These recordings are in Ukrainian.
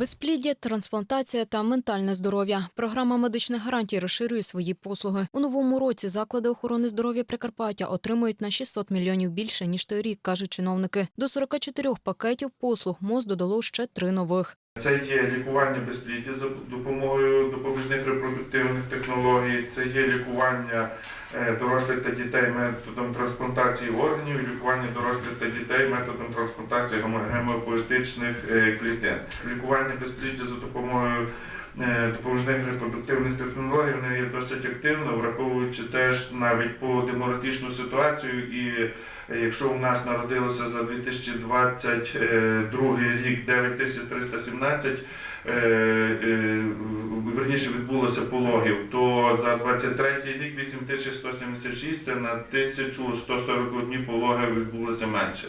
Безпліддя, трансплантація та ментальне здоров'я. Програма медичних гарантій розширює свої послуги. У новому році заклади охорони здоров'я Прикарпаття отримують на 600 мільйонів більше ніж торік, кажуть чиновники. До 44 пакетів послуг МОЗ додало ще три нових. Це є лікування безпліддя за допомогою допоміжних репродуктивних технологій, це є лікування е, дорослих та дітей методом трансплантації органів, лікування дорослих та дітей методом трансплантації гемопоетичних е, клітин. Лікування безпліддя за допомогою допоміжних репродуктивних технологій воно є досить активно, враховуючи теж навіть по демографічну ситуацію і Е, Якщо у нас народилося за 2022 рік 9317, е, е, верніше відбулося пологів, то за 23 рік 8176, це на 1141 пологи відбулося менше.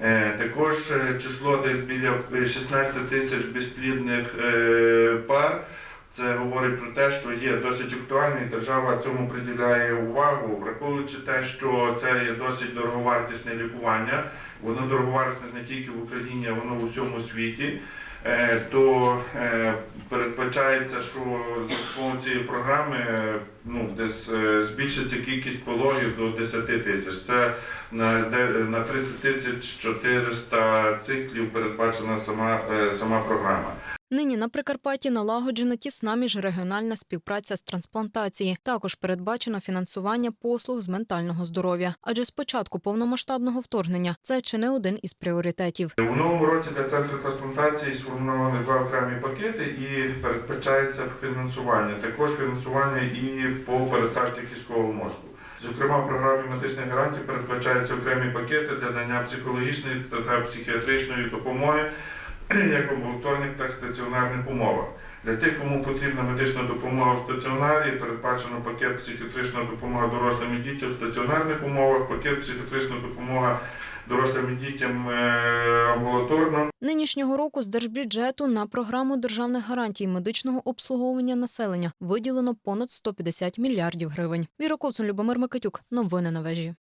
Е, Також е, число десь біля е, 16 тисяч безплідних е, пар. Це говорить про те, що є досить актуально, і держава цьому приділяє увагу, враховуючи те, що це є досить дороговартісне лікування. Воно дороговартісне не тільки в Україні, а воно в усьому світі. Е, То е, передбачається, що за цієї програми ну, десь е, збільшиться кількість пологів до 10 тисяч. Це на 30 тисяч 400 циклів передбачена сама, е, сама програма. Нині на Прикарпатті налагоджена тісна міжрегіональна співпраця з трансплантації. Також передбачено фінансування послуг з ментального здоров'я. Адже з початку повномасштабного вторгнення це чи не один із пріоритетів. У новому році для центру трансплантації сформовані два окремі пакети і передбачається фінансування. Також фінансування і по пересадці кісткового мозку. Зокрема, в програмі медичних гарантій передбачаються окремі пакети для надання психологічної та психіатричної допомоги як в амбулаторних, так і стаціонарних умовах. Для тих, кому потрібна медична допомога в стаціонарі, передбачено пакет психіатрична допомога дорослим і дітям в стаціонарних умовах, пакет психіатрична допомога дорослим і дітям е, амбулаторно. Нинішнього року з держбюджету на програму державних гарантій медичного обслуговування населення виділено понад 150 мільярдів гривень. Віра Любомир Микитюк. Новини на вежі.